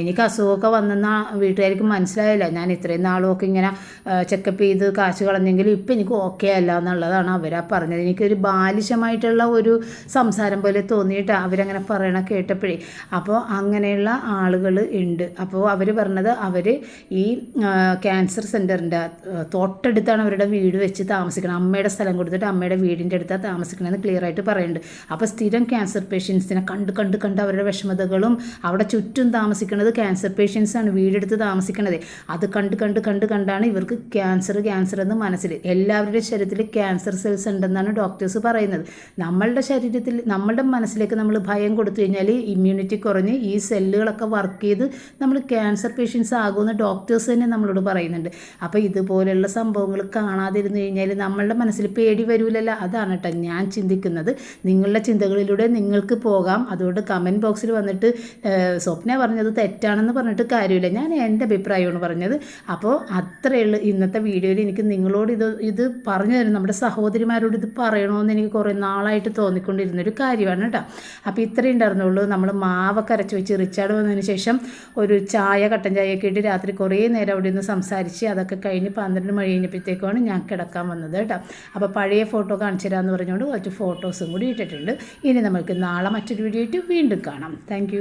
എനിക്ക് അസുഖമൊക്കെ വന്നെന്ന വീട്ടുകാർക്ക് മനസ്സിലായില്ല. ഞാൻ ഇത്രയും നാളുമൊക്കെ ഇങ്ങനെ ചെക്കപ്പ് ചെയ്ത് കാശ് കളഞ്ഞെങ്കിലും ഇപ്പം എനിക്ക് ഓക്കെ അല്ല എന്നുള്ളതാണ് അവരാ പറഞ്ഞത്. എനിക്കൊരു ബാലിശമായിട്ടുള്ള ഒരു സംസാരം പോലെ തോന്നിയിട്ട് അവരങ്ങനെ പറയണ കേട്ടപ്പോഴേ. അപ്പോൾ അങ്ങനെയുള്ള ആളുകൾ ഉണ്ട്. അപ്പോൾ അവർ പറഞ്ഞത് അവർ ഈ ക്യാൻസർ സെന്ററിന്റെ തൊട്ടടുത്താണ് അവർ അവരുടെ വീട് വെച്ച് താമസിക്കണം. അമ്മയുടെ സ്ഥലം കൊടുത്തിട്ട് അമ്മയുടെ വീടിന്റെ അടുത്താണ് താമസിക്കണമെന്ന് ക്ലിയർ ആയിട്ട് പറയുന്നുണ്ട് അപ്പോൾ സ്ഥിരം ക്യാൻസർ പേഷ്യൻസിനെ കണ്ട് കണ്ട് കണ്ട് അവരുടെ വിഷമതകളും അവിടെ ചുറ്റും താമസിക്കുന്നത് ക്യാൻസർ പേഷ്യൻസാണ് വീടെടുത്ത് താമസിക്കണത്. അത് കണ്ട് കണ്ട് കണ്ട് കണ്ടാണ് ഇവർക്ക് ക്യാൻസർ ക്യാൻസർ എന്ന് മനസ്സിൽ. എല്ലാവരുടെ ശരീരത്തിൽ ക്യാൻസർ സെൽസ് ഉണ്ടെന്നാണ് ഡോക്ടേഴ്സ് പറയുന്നത്. നമ്മളുടെ ശരീരത്തിൽ നമ്മളുടെ മനസ്സിലേക്ക് നമ്മൾ ഭയം കൊടുത്തു കഴിഞ്ഞാൽ ഇമ്മ്യൂണിറ്റി കുറഞ്ഞ് ഈ സെല്ലുകളൊക്കെ വർക്ക് ചെയ്ത് നമ്മൾ ക്യാൻസർ പേഷ്യൻസ് ആകുമെന്ന് ഡോക്ടേഴ്സ് തന്നെ നമ്മളോട് പറയുന്നുണ്ട്. അപ്പോൾ ഇതുപോലെയുള്ള സംഭവങ്ങൾ കാണാതിരുന്നു കഴിഞ്ഞാൽ നമ്മളുടെ മനസ്സിൽ പേടി വരൂലല്ലോ. അതാണ് കേട്ടോ ഞാൻ ചിന്തിക്കുന്നത്. നിങ്ങളുടെ ചിന്തകളിലൂടെ നിങ്ങൾക്ക് പോകാം. അതുകൊണ്ട് കമന്റ് ബോക്സിൽ വന്നിട്ട് സ്വപ്ന പറഞ്ഞത് തെറ്റാണെന്ന് പറഞ്ഞിട്ട് കാര്യമില്ല. ഞാൻ എന്റെ അഭിപ്രായമാണ് പറഞ്ഞത്. അപ്പോൾ അത്രയേ ഉള്ളൂ ഇന്നത്തെ വീഡിയോയിൽ എനിക്ക് നിങ്ങളോട് ഇത് ഇത് പറഞ്ഞു തരും നമ്മുടെ സഹോദരിമാരോട് ഇത് പറയണമെന്ന് എനിക്ക് കുറേ നാളായിട്ട് തോന്നിക്കൊണ്ടിരുന്നൊരു കാര്യമാണ് കേട്ടോ അപ്പോൾ ഇത്രയും ഉണ്ടായിരുന്നുള്ളൂ. നമ്മൾ മാവൊക്കെ അരച്ച് വെച്ച് റിച്ചാർഡ് വന്നതിന് ശേഷം ഒരു ചായ കട്ടൻ ചായയൊക്കെ ഇട്ട് രാത്രി കുറേ നേരം അവിടെ നിന്ന് സംസാരിച്ച് അതൊക്കെ കഴിഞ്ഞ് പന്ത്രണ്ട് മണി കഴിഞ്ഞപ്പോഴത്തേക്കാണ് ഞാൻ കിടക്കാൻ വന്നത് കേട്ടോ. അപ്പോൾ പഴയ ഫോട്ടോ കാണിച്ചു തരാമെന്ന് പറഞ്ഞുകൊണ്ട് കുറച്ച് ഫോട്ടോസും കൂടി ഇട്ടിട്ടുണ്ട്. ഇനി നമുക്ക് നാളെ മറ്റൊരു വീഡിയോ ആയിട്ട് വീണ്ടും കാണാം. താങ്ക്